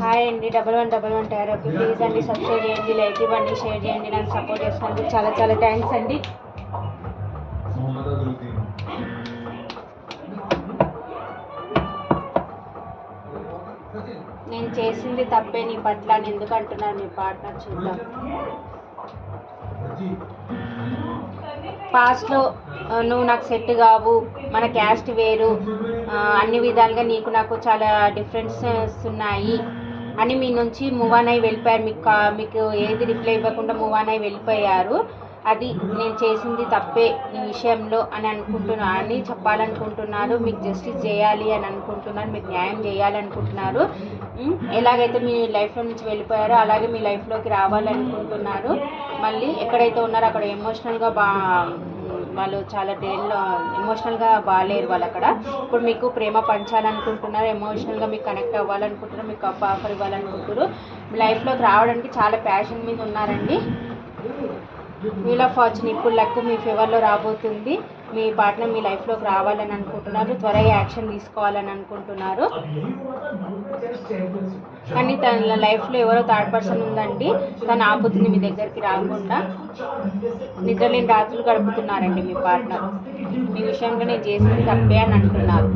Hi అండి double one double one tyre okay please అండి subscribe చేయండి లైక్ ఇవ్వండి షేర్ చేయండి నన్ను సపోర్ట్ చేసినందుకు చాలా చాలా థ్యాంక్స్ అండి. నేను చేసింది తప్పే నీ పట్ల అని ఎందుకంటున్నాను మీ పాట చూద్దాం. పాస్ట్లో నువ్వు నాకు సెట్ కావు మన క్యాస్ట్ వేరు అన్ని విధాలుగా నీకు నాకు చాలా డిఫరెన్సెస్ ఉన్నాయి అని మీ నుంచి మూవ్ ఆన్ అయి వెళ్ళిపోయారు. మీకు మీకు ఏది రిప్లై ఇవ్వకుండా మూవ్ ఆన్ అయి వెళ్ళిపోయారు. అది నేను చేసింది తప్పే ఈ విషయంలో అని అనుకుంటున్నా అని చెప్పాలనుకుంటున్నారు. మీకు జస్టిస్ చేయాలి అని అనుకుంటున్నారు మీకు న్యాయం చేయాలనుకుంటున్నారు ఎలాగైతే మీ లైఫ్లో నుంచి వెళ్ళిపోయారో అలాగే మీ లైఫ్లోకి రావాలనుకుంటున్నారు. మళ్ళీ ఎక్కడైతే ఉన్నారో అక్కడ ఎమోషనల్గా బా వాళ్ళు చాలా డేల్లో ఎమోషనల్గా బాగాలేరు వాళ్ళు అక్కడ. ఇప్పుడు మీకు ప్రేమ పంచాలనుకుంటున్నారు ఎమోషనల్గా మీకు కనెక్ట్ అవ్వాలనుకుంటున్నారు మీకు కప్ ఆఫర్ ఇవ్వాలనుకుంటున్నారు. మీ లైఫ్లోకి రావడానికి చాలా ప్యాషన్ మీద ఉన్నారండి. వీల్ ఆఫ్ ఫార్చ్యూన్ ఇప్పుడు లక్ మీ ఫేవర్లో రాబోతుంది. మీ పార్ట్నర్ మీ లైఫ్లోకి రావాలని అనుకుంటున్నారు త్వరగా యాక్షన్ తీసుకోవాలని అనుకుంటున్నారు. కానీ తన లైఫ్లో ఎవరో థర్డ్ పర్సన్ ఉందండి. తను ఆపుతుంది మీ దగ్గరికి రాకుండా. నిద్రలేని రాత్రులు గడుపుతున్నారండి మీ పార్ట్నర్. మీ విషయంలో నేను చేసింది తప్పే అని అంటున్నారు.